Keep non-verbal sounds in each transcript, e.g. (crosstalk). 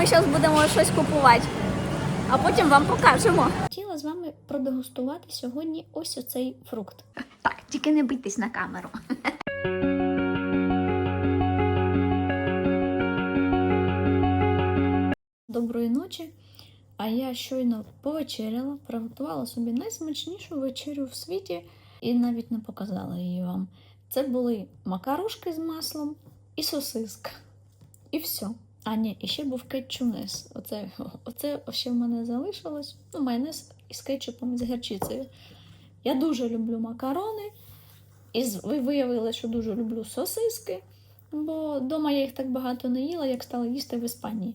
Ми зараз будемо щось купувати, а потім вам покажемо. Хотіла з вами продегустувати сьогодні ось оцей фрукт. Так, тільки не бийтесь на камеру. Доброї ночі. А я щойно повечеряла, приготувала собі найсмачнішу вечерю в світі і навіть не показала її вам. Це були макарошки з маслом і сосиска. І все. А ні, і ще був кетчунес. Оце, (laughs) оце ще в мене залишилось. Ну, майонез із кетчупом з гірчицею. Я дуже люблю макарони. І ви виявили, що дуже люблю сосиски, бо вдома я їх так багато не їла, як стала їсти в Іспанії.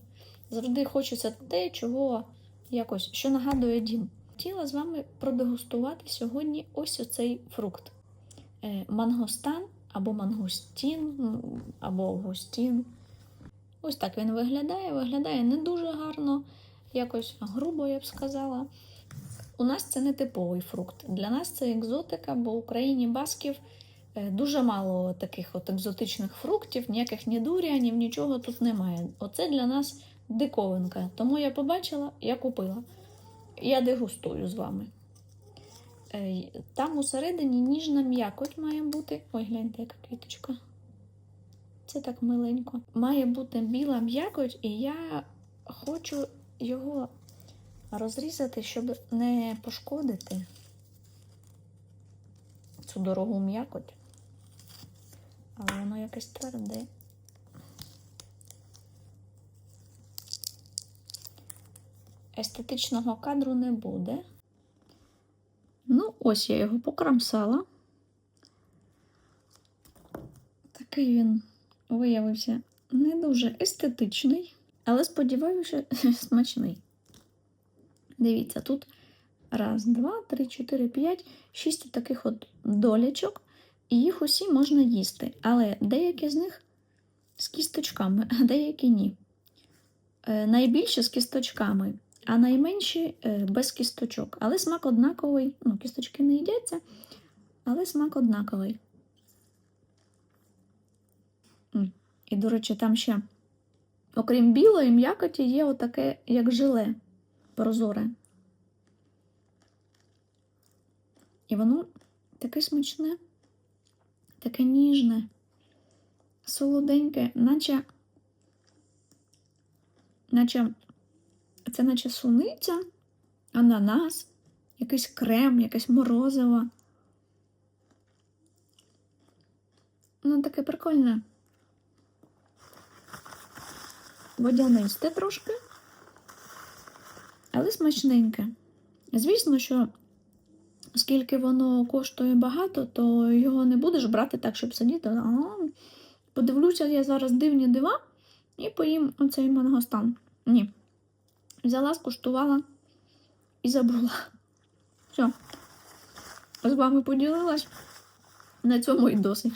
Завжди хочеться те, чого якось, що нагадує дім. Хотіла з вами продегустувати сьогодні ось оцей фрукт. Е, Мангостан або мангустін, або густін. Ось так він виглядає. Виглядає не дуже гарно, якось грубо, я б сказала. У нас це не типовий фрукт. Для нас це екзотика, бо в Україні басків е, дуже мало таких от екзотичних фруктів, ніяких ні дуріанів, нічого тут немає. Оце для нас диковинка. Тому я побачила, я купила. Я дегустую з вами. Е, Там усередині ніжна м'якоть має бути. Ой, гляньте, яка квіточка. Це так миленько. Має бути біла м'якоть, і я хочу його розрізати, щоб не пошкодити цю дорогу м'якоть. Але воно якесь тверде. Естетичного кадру не буде. Ну, ось я його покрамсала. Такий він виявився не дуже естетичний, але сподіваюся, (laughs) смачний. Дивіться, тут раз, два, три, чотири, п'ять, шість таких от долячок, і їх усі можна їсти. Але деякі з них з кісточками, а деякі ні. Е, найбільше з кісточками, а найменші е, без кісточок. Але смак однаковий. Ну, кісточки не їдяться, але смак однаковий. І, до речі, там ще, окрім білої м'якоті, є отаке, як желе прозоре. І воно таке смачне, таке ніжне, солоденьке, наче, наче це наче суниця, ананас, якийсь крем, якесь морозиво. Ну, таке прикольне. Водянисте трошки, але смачненьке. Звісно, що оскільки воно коштує багато, то його не будеш брати так, щоб сидіти. Подивлюся я зараз дивні дива і поїм оцей мангостан. Ні. Взяла, скуштувала і забула. Все. З вами поділилась. На цьому і досить.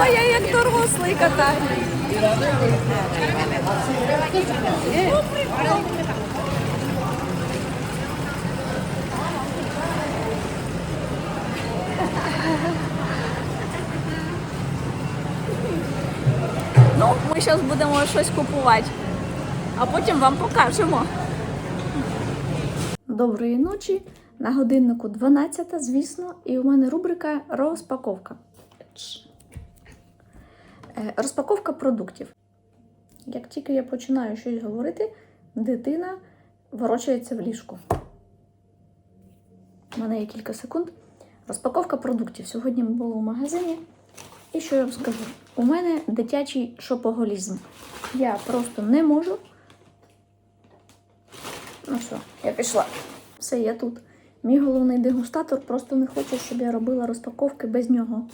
Ой, я як дорослий катаю. Ну, ми зараз будемо щось купувати, а потім вам покажемо. Доброї ночі. На годиннику 12, звісно, і у мене рубрика розпаковка. Е, Розпаковка продуктів. Як тільки я починаю щось говорити, дитина ворочається в ліжку. У мене є кілька секунд. Розпаковка продуктів. Сьогодні ми були у магазині. І що я вам скажу? У мене дитячий шопоголізм. Я просто не можу. Ну що, я пішла. Все, я тут. Мій головний дегустатор просто не хоче, щоб я робила розпаковки без нього.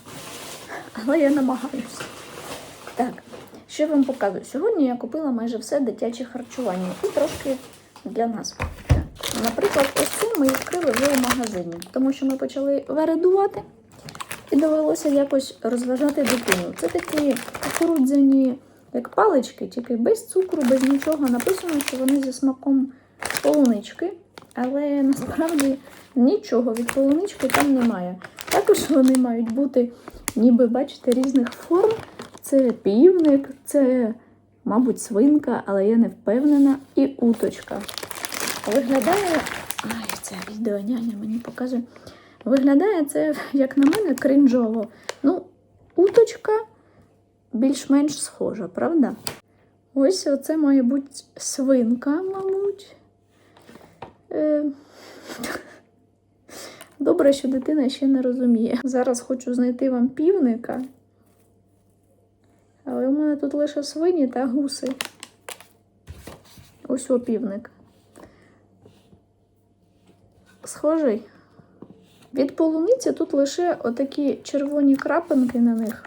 Але я намагаюся. Так, що вам показую? Сьогодні я купила майже все дитяче харчування і трошки для нас. Наприклад, ось це ми відкрили у магазині, тому що ми почали вередувати і довелося якось розважати дитину. Це такі кукурудзяні, як палички, тільки без цукру, без нічого. Написано, що вони зі смаком полунички, але насправді нічого від полунички там немає. Також вони мають бути, ніби, бачите, різних форм. Це півник, це, мабуть, свинка, але я не впевнена, і уточка. Виглядає. Ай, це відео няня мені показує. Виглядає це, як на мене, крінжово. Ну, уточка більш-менш схожа, правда? Ось оце має бути свинка, мабуть. Е... Добре, що дитина ще не розуміє. Зараз хочу знайти вам півника. Тут лише свині та гуси. Ось о півник. Схожий. Від полуниці тут лише отакі червоні крапинки на них,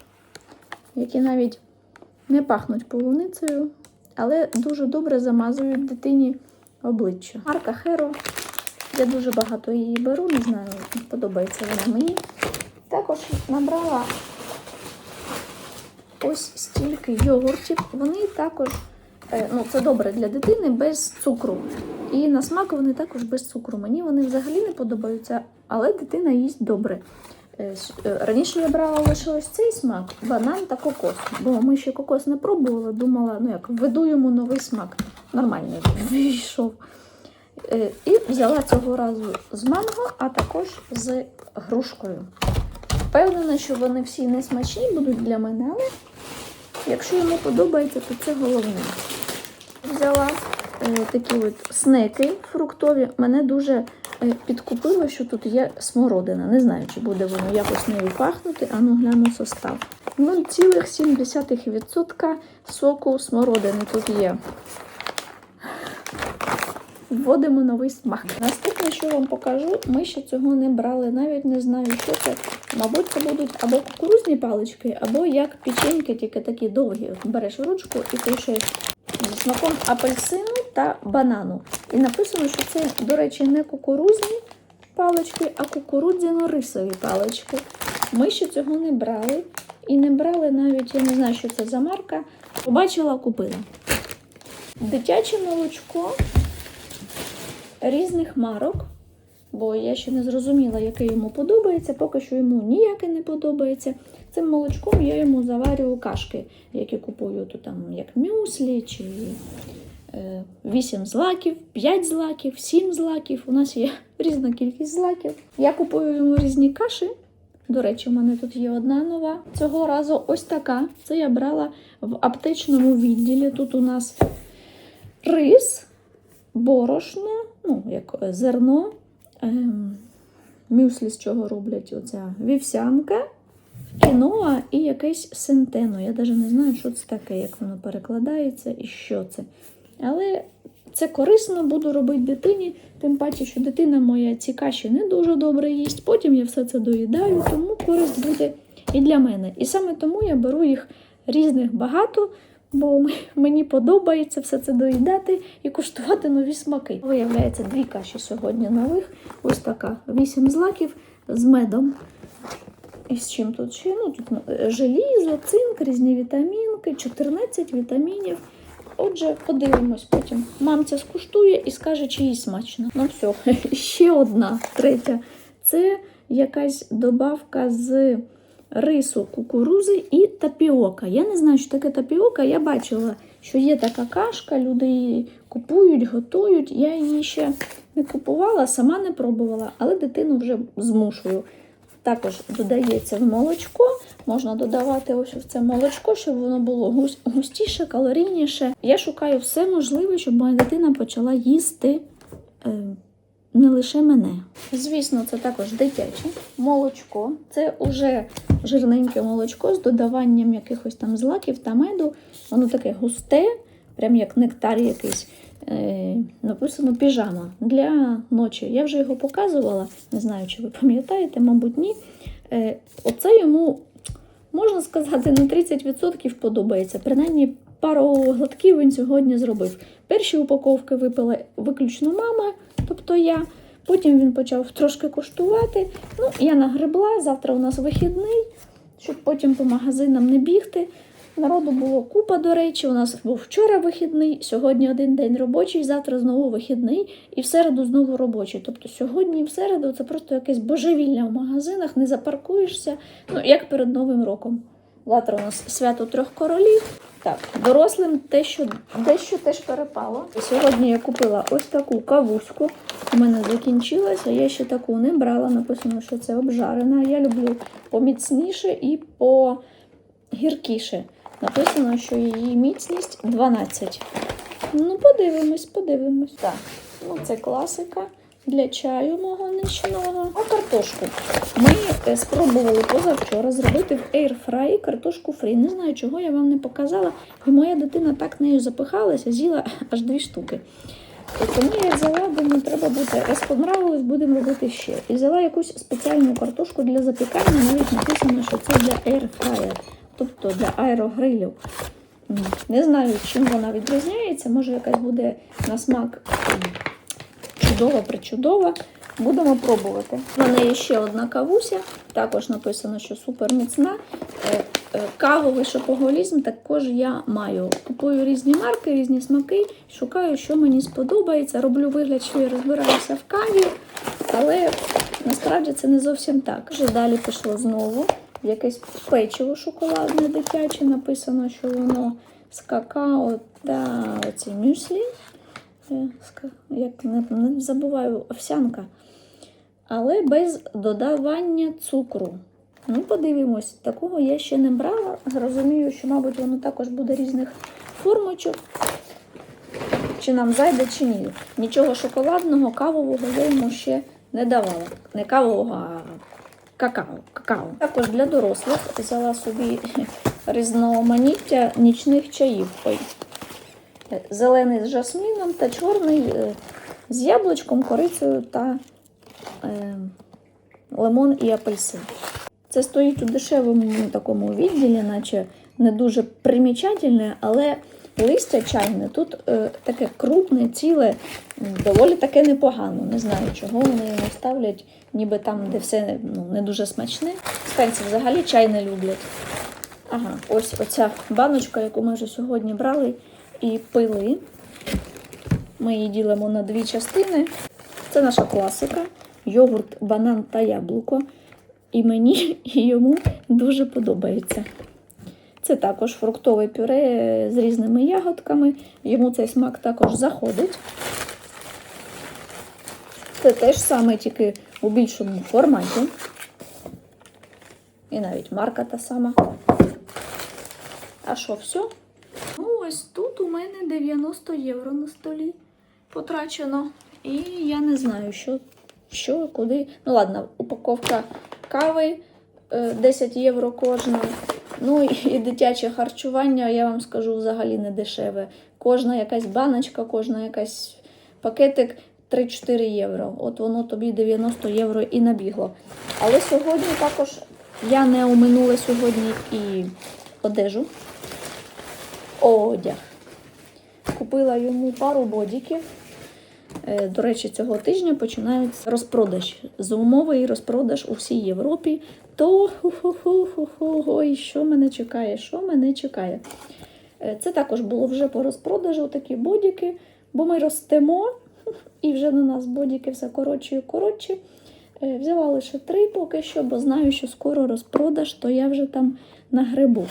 які навіть не пахнуть полуницею, але дуже добре замазують дитині обличчя. Марка Херо. Я дуже багато її беру, не знаю, подобається вона мені. Також набрала ось стільки йогуртів. Вони також, е, ну це добре для дитини без цукру. І на смак вони також без цукру. Мені вони взагалі не подобаються, але дитина їсть добре. Е, е, Раніше я брала лише ось цей смак, банан та кокос. Бо ми ще кокос не пробували, думала, ну як введу йому новий смак. Нормальний вийшов. І взяла цього разу з манго, а також з грушкою. Впевнена, що вони всі не смачні будуть для мене, але якщо йому подобається, то це головне. Взяла е, такі от снеки фруктові. Мене дуже е, підкупило, що тут є смородина. Не знаю, чи буде воно якось нею пахнути, а ну гляну состав. 0,7% соку смородини тут є. Вводимо новий смак. Наступне, що вам покажу, ми ще цього не брали, навіть не знаю, що це. Мабуть, це будуть або кукурузні палички, або як печеньки, тільки такі довгі. Береш ручку і кушаєш зі смаком апельсину та банану. І написано, що це, до речі, не кукурузні палички, а кукурудзяно-рисові палички. Ми ще цього не брали. І не брали навіть, я не знаю, що це за марка. Побачила, купила. Дитяче молочко різних марок, бо я ще не зрозуміла, яке йому подобається. Поки що йому ніяке не подобається. Цим молочком я йому заварюю кашки, які купую тут там як мюслі чи е, 8 злаків, 5 злаків, 7 злаків. У нас є (laughs) різна кількість злаків. Я купую йому різні каші. До речі, у мене тут є одна нова. Цього разу ось така. Це я брала в аптечному відділі. Тут у нас рис, борошно, ну, як е, зерно, ем, мюслі з чого роблять оця вівсянка, кіноа і якесь сентено. Я навіть не знаю, що це таке, як воно перекладається і що це. Але це корисно буду робити дитині, тим паче, що дитина моя ці каші не дуже добре їсть. Потім я все це доїдаю, тому користь буде і для мене. І саме тому я беру їх різних багато, бо мені подобається все це доїдати і куштувати нові смаки. Виявляється, дві каші сьогодні нових. Ось така: вісім злаків з медом. І з чим тут ще? Ну, тут ну, желізо, цинк, різні вітамінки, 14 вітамінів. Отже, подивимось потім. Мамця скуштує і скаже, чи їй смачно. Ну все, (laughs) ще одна, третя. Це якась добавка з рису, кукурузи і тапіока. Я не знаю, що таке тапіока. Я бачила, що є така кашка, люди її купують, готують. Я її ще не купувала, сама не пробувала, але дитину вже змушую. Також додається в молочко. Можна додавати ось в це молочко, щоб воно було густіше, калорійніше. Я шукаю все можливе, щоб моя дитина почала їсти е, не лише мене. Звісно, це також дитяче молочко. Це уже жирненьке молочко з додаванням якихось там злаків та меду. Воно таке густе, прям як нектар якийсь. Е, написано піжама для ночі. Я вже його показувала, не знаю, чи ви пам'ятаєте, мабуть, ні. Е, оце йому, можна сказати, на 30% подобається. Принаймні, пару глотків він сьогодні зробив. Перші упаковки випила виключно мама, тобто я. Потім він почав трошки коштувати. Ну, я нагребла, завтра у нас вихідний, щоб потім по магазинам не бігти. Народу було купа, до речі. У нас був вчора вихідний, сьогодні один день робочий, завтра знову вихідний, і в середу знову робочий. Тобто сьогодні і в середу це просто якесь божевілля в магазинах, не запаркуєшся, ну як перед Новим роком. Завтра у нас свято трьох королів. Так, дорослим те, що дещо теж перепало. Сьогодні я купила ось таку кавуську. У мене закінчилася. Я ще таку не брала. Написано, що це обжарена. Я люблю поміцніше і погіркіше. Написано, що її міцність 12. Ну, подивимось, подивимось. Так, ну це класика для чаю мого нічного. А картошку. Ми е, спробували позавчора зробити в Airfry картошку фрі. Не знаю, чого я вам не показала. І моя дитина так нею запихалася, з'їла аж дві штуки. Тому я взяла, думаю, треба буде, раз понравилось, будемо робити ще. І взяла якусь спеціальну картошку для запікання, навіть написано, що це для Airfryer, тобто для аерогрилів. Не знаю, чим вона відрізняється, може якась буде на смак чудова, причудова. Будемо пробувати. У мене є ще одна кавуся, також написано, що супер міцна. Е, е, Кавовий шопоголізм також я маю. Купую різні марки, різні смаки, шукаю, що мені сподобається. Роблю вигляд, що я розбираюся в каві, але насправді це не зовсім так. Вже далі пішло знову. Якесь печиво шоколадне дитяче, написано, що воно з какао та оці мюслі. Як не, не забуваю, овсянка. Але без додавання цукру. Ну, подивимось, такого я ще не брала. Розумію, що, мабуть, воно також буде різних формочок. Чи нам зайде, чи ні. Нічого шоколадного, кавового я йому ще не давала. Не кавового, а какао. какао. Також для дорослих взяла собі різноманіття нічних чаїв. Зелений з жасмином та чорний е, з яблучком, корицею та е, лимон і апельсин. Це стоїть у дешевому такому відділі, наче не дуже примічательне, але листя чайне тут е, таке крупне, ціле, доволі таке непогано. Не знаю, чого вони його ставлять, ніби там, де все ну, не дуже смачне. Спенсі взагалі чай не люблять. Ага, ось оця баночка, яку ми вже сьогодні брали і пили. Ми її ділимо на дві частини. Це наша класика: йогурт, банан та яблуко. І мені (laughs) і йому дуже подобається. Це також фруктове пюре з різними ягодками. Йому цей смак також заходить. Це теж саме, тільки у більшому форматі. І навіть марка та сама. А що, все? Ось тут у мене 90 євро на столі потрачено. І я не знаю, що, що куди. Ну, ладно, упаковка кави е, 10 євро кожна. Ну і дитяче харчування, я вам скажу, взагалі не дешеве. Кожна якась баночка, кожна якась пакетик 3-4 євро. От воно тобі 90 євро і набігло. Але сьогодні також я не оминула сьогодні і одежу. Одяг. Купила йому пару бодіків. Е, До речі, цього тижня починається розпродаж. Зумовий розпродаж у всій Європі. То ху-ху-ху-ху-ху, що мене чекає, що мене чекає. Е, Це також було вже по розпродажу такі бодіки, бо ми ростемо, (laughs) і вже на нас бодіки все коротші і коротші. Е, Взяла лише три поки що, бо знаю, що скоро розпродаж, то я вже там на грибу.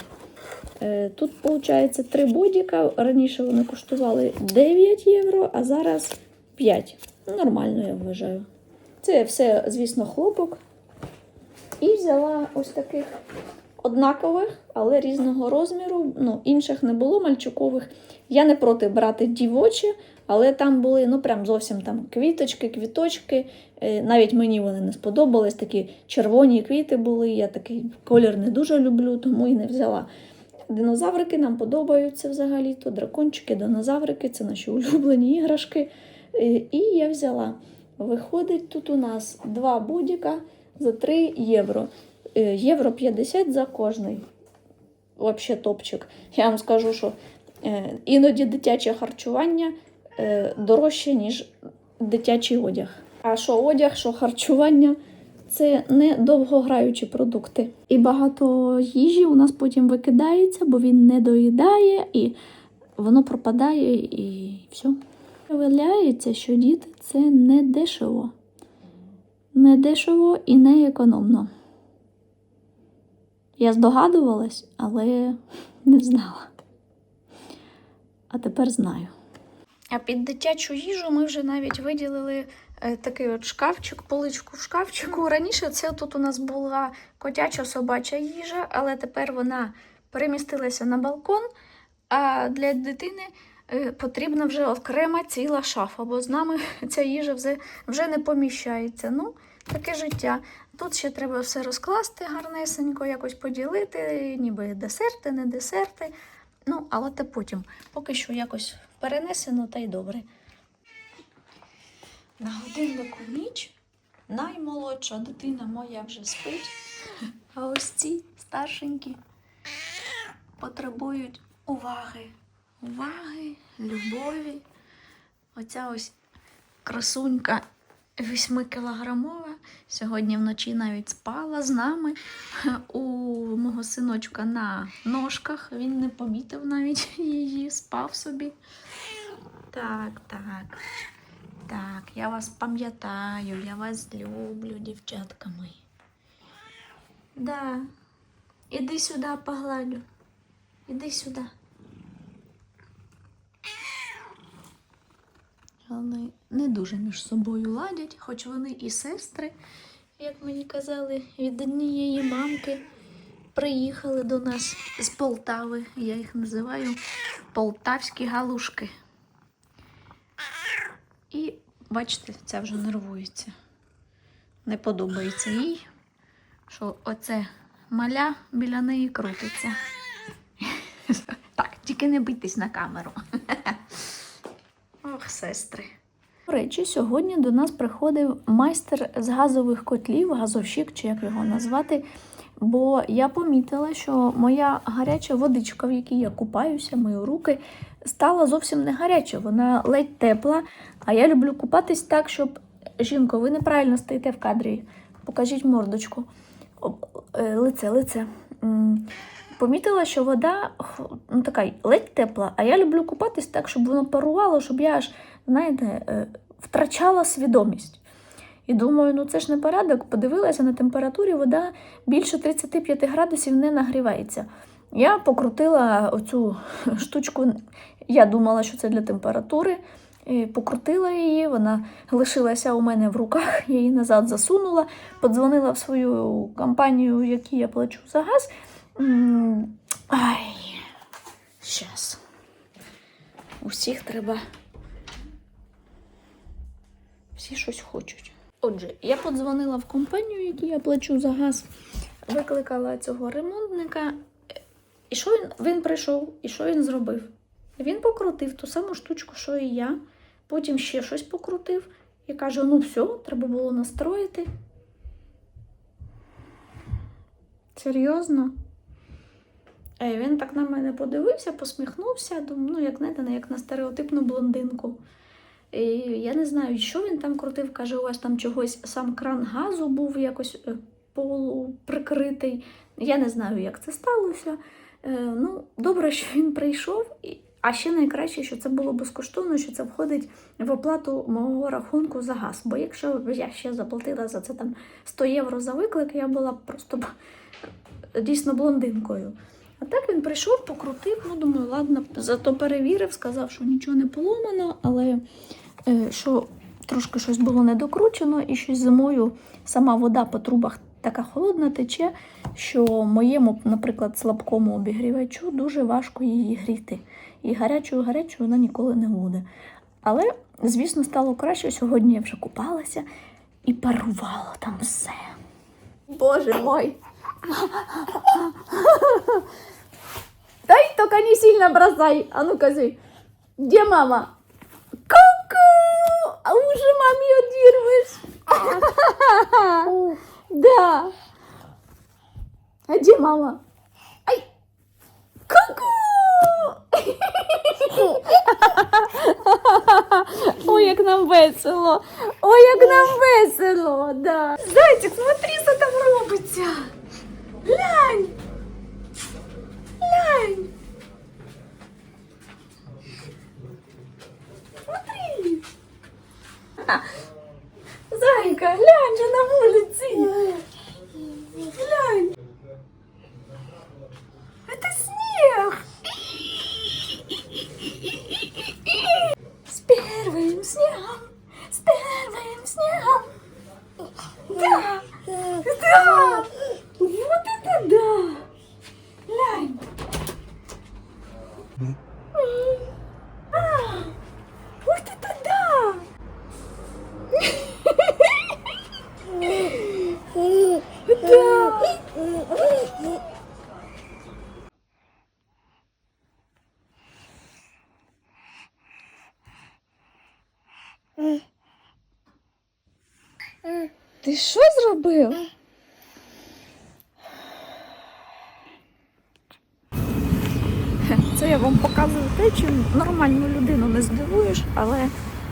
Тут, виходить, три бодіка. Раніше вони коштували 9 євро, а зараз 5. Нормально, я вважаю. Це все, звісно, хлопок. І взяла ось таких однакових, але різного розміру. Ну, інших не було мальчукових. Я не проти брати дівочі, але там були ну прям зовсім там квіточки, квіточки. Е, Навіть мені вони не сподобались. Такі червоні квіти були. Я такий колір не дуже люблю, тому і не взяла. Динозаврики нам подобаються взагалі. То дракончики, динозаврики це наші улюблені іграшки. Е, І я взяла. Виходить, тут у нас два будіка за 3 євро. Е, Євро 50 за кожний. Вообще топчик. Я вам скажу, що е, іноді дитяче харчування дорожче, ніж дитячий одяг. А що одяг, що харчування це не довгограючі продукти. І багато їжі у нас потім викидається, бо він не доїдає і воно пропадає і все. Виявляється, що діти це не дешево. Не дешево і не економно. Я здогадувалась, але (laughs) не знала. А тепер знаю. А під дитячу їжу ми вже навіть виділили такий от шкафчик, поличку в шкафчику. Раніше це тут у нас була котяча собача їжа, але тепер вона перемістилася на балкон. А для дитини е, потрібна вже окрема ціла шафа, бо з нами (laughs) ця їжа вже, вже не поміщається. Ну, таке життя. Тут ще треба все розкласти гарнесенько, якось поділити, ніби десерти, не десерти. Ну, але те потім. Поки що якось перенесено та й добре. На годиннику ніч наймолодша дитина моя вже спить, а ось ці старшенькі потребують уваги. Уваги, любові. Оця ось красунька 8-кілограмова. Сьогодні вночі навіть спала з нами у мого синочка на ножках. Він не помітив навіть її, спав собі. Так, так. Так, я вас пам'ятаю, я вас люблю, дівчатка мої. Да. Іди сюди, погладю. Іди сюди. Вони не дуже між собою ладять, хоч вони і сестри, як мені казали, від однієї мамки приїхали до нас з Полтави. Я їх називаю полтавські галушки. І бачите, ця вже нервується. Не подобається їй, що оце маля біля неї крутиться. Так, тільки не бийтесь на камеру. Ох, сестри. До речі, сьогодні до нас приходив майстер з газових котлів, газовщик, чи як його назвати. Бо я помітила, що моя гаряча водичка, в якій я купаюся, мої руки, стала зовсім не гаряча, вона ледь тепла. А я люблю купатись так, щоб жінко, ви неправильно стоїте в кадрі. Покажіть мордочку. Е, Лице, лице. Помітила, що вода ну, така ледь тепла, а я люблю купатись так, щоб воно парувало, щоб я аж, знаєте, е, втрачала свідомість. І думаю, ну це ж не порядок. Подивилася на температурі, вода більше 35 градусів не нагрівається. Я покрутила оцю (laughs) штучку, я думала, що це для температури. і Покрутила її, вона лишилася у мене в руках, (laughs) я її назад засунула, подзвонила в свою компанію, якій я плачу за газ. Ай, щас. Усіх треба. Всі щось хочуть. Отже, я подзвонила в компанію, якій я плачу за газ, викликала цього ремонтника. І що він, він прийшов, і що він зробив? Він покрутив ту саму штучку, що і я. Потім ще щось покрутив і каже: ну все, треба було настроїти. Серйозно? Е, він так на мене подивився, посміхнувся, думаю, ну, як знаєте, як на стереотипну блондинку. І я не знаю, що він там крутив. Каже, у вас там чогось сам кран газу був якось е, полуприкритий. Я не знаю, як це сталося. Е, ну, добре, що він прийшов. А ще найкраще, що це було безкоштовно, що це входить в оплату мого рахунку за газ. Бо якщо я ще заплатила за це там 100 євро за виклик, я була просто дійсно блондинкою. А так він прийшов, покрутив, ну думаю, ладно, зато перевірив, сказав, що нічого не поломано, але е, що трошки щось було недокручено, і щось зимою сама вода по трубах така холодна тече, що моєму, наприклад, слабкому обігрівачу дуже важко її гріти. І гарячою гарячою вона ніколи не буде. Але, звісно, стало краще. Сьогодні я вже купалася і парувало там все. Боже мой! Дай только не сильно бросай. А ну кажи, где мама? Ку-ку! А уже маме удерживаешь? (laughs) Да. А где мама? Ай! Ку-ку! Ой, як нам весело. Ой, як нам весело, да. Зайчик, смотри, що там робиться. Глянь. Глянь. Смотри. Зайка, глянь же на вулиці. Глянь. Это снег.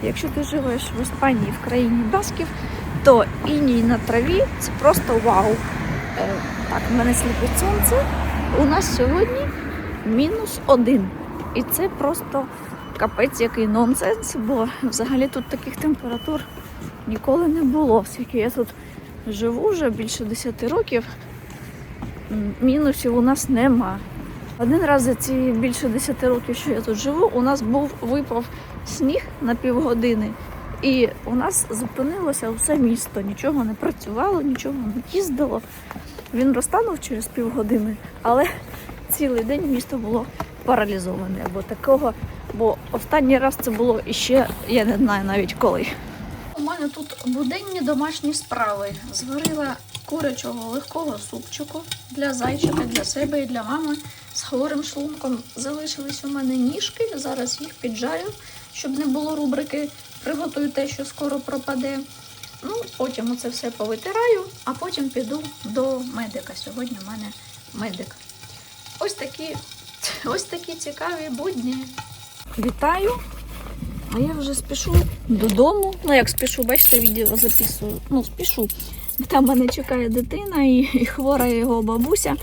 Якщо ти живеш в Іспанії, в країні басків, то іній на траві це просто вау. Е, так, в мене сліпить сонце. У нас сьогодні мінус один. І це просто капець який нонсенс, бо взагалі тут таких температур ніколи не було. Скільки я тут живу вже більше 10 років, мінусів у нас нема. Один раз за ці більше 10 років, що я тут живу, у нас був випав сніг на півгодини, і у нас зупинилося все місто. Нічого не працювало, нічого не їздило. Він розтанув через півгодини, але цілий день місто було паралізоване. Бо такого, бо останній раз це було іще, я не знаю навіть коли. У мене тут буденні домашні справи. Зварила курячого легкого супчику для зайчика, для себе і для мами з хворим шлунком. Залишились у мене ніжки. Зараз їх піджарю, щоб не було рубрики Приготуй те, що скоро пропаде. Ну, потім оце все повитираю, а потім піду до медика. Сьогодні в мене медик. Ось такі, ось такі цікаві будні. Вітаю! А я вже спішу додому. Ну, як спішу, бачите, відео записую. Ну, спішу. Там мене чекає дитина і, і хвора його бабуся.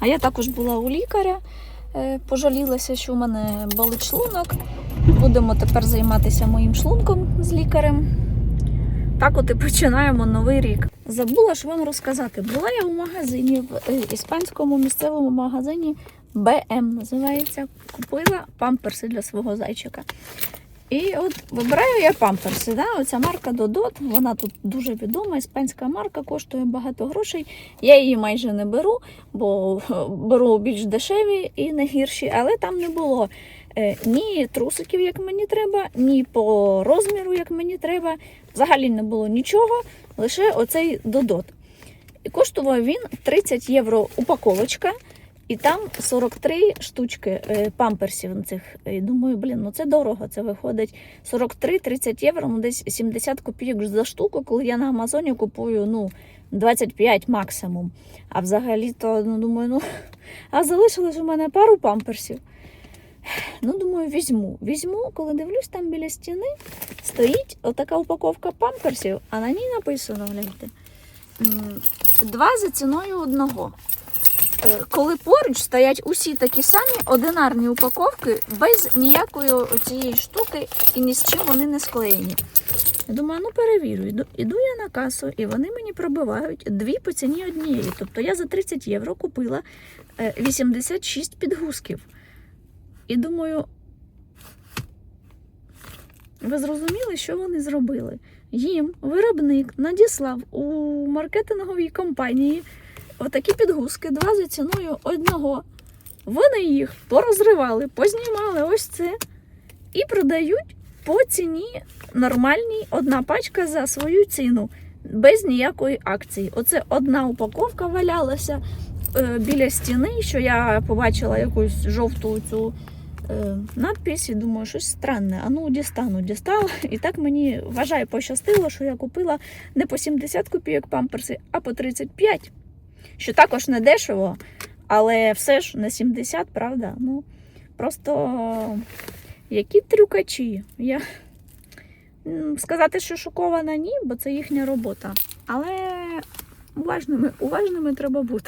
А я також була у лікаря. Е, Пожалілася, що у мене болить шлунок. Будемо тепер займатися моїм шлунком з лікарем. Так от і починаємо новий рік. Забула ж вам розказати. Була я у магазині, в е, іспанському місцевому магазині БМ називається. Купила памперси для свого зайчика. І от вибираю я памперси. Да? Оця марка Додот, вона тут дуже відома, іспанська марка, коштує багато грошей. Я її майже не беру, бо е, беру більш дешеві і не гірші, але там не було ні трусиків, як мені треба, ні по розміру, як мені треба. Взагалі не було нічого, лише оцей Додот. І коштував він 30 євро упаковочка. І там 43 штучки е, памперсів цих. І думаю, блін, ну це дорого. Це виходить 43-30 євро, ну десь 70 копійок за штуку, коли я на Амазоні купую ну, 25 максимум. А взагалі то ну, думаю, ну (laughs) а залишилось у мене пару памперсів. Ну, думаю, візьму. Візьму, коли дивлюсь, там біля стіни стоїть отака упаковка памперсів, а на ній написано, гляньте, два за ціною одного. Е, коли поруч стоять усі такі самі одинарні упаковки без ніякої цієї штуки і ні з чим вони не склеєні. Я думаю, ну перевірю. Іду, іду я на касу, і вони мені пробивають дві по ціні однієї. Тобто я за 30 євро купила е, 86 підгузків. І думаю, ви зрозуміли, що вони зробили? Їм виробник надіслав у маркетинговій компанії отакі підгузки, два за ціною одного. Вони їх порозривали, познімали ось це і продають по ціні нормальній одна пачка за свою ціну, без ніякої акції. Оце одна упаковка валялася е, біля стіни, що я побачила якусь жовту цю надпись і думаю, щось странне. А ну дістану, дістала. І так мені вважаю, пощастило, що я купила не по 70 копійок памперси, а по 35 що також не дешево, але все ж не 70, правда? Ну, просто Які трюкачі? Я сказати, що шокована ні, бо це їхня робота. Але уважними, уважними треба бути.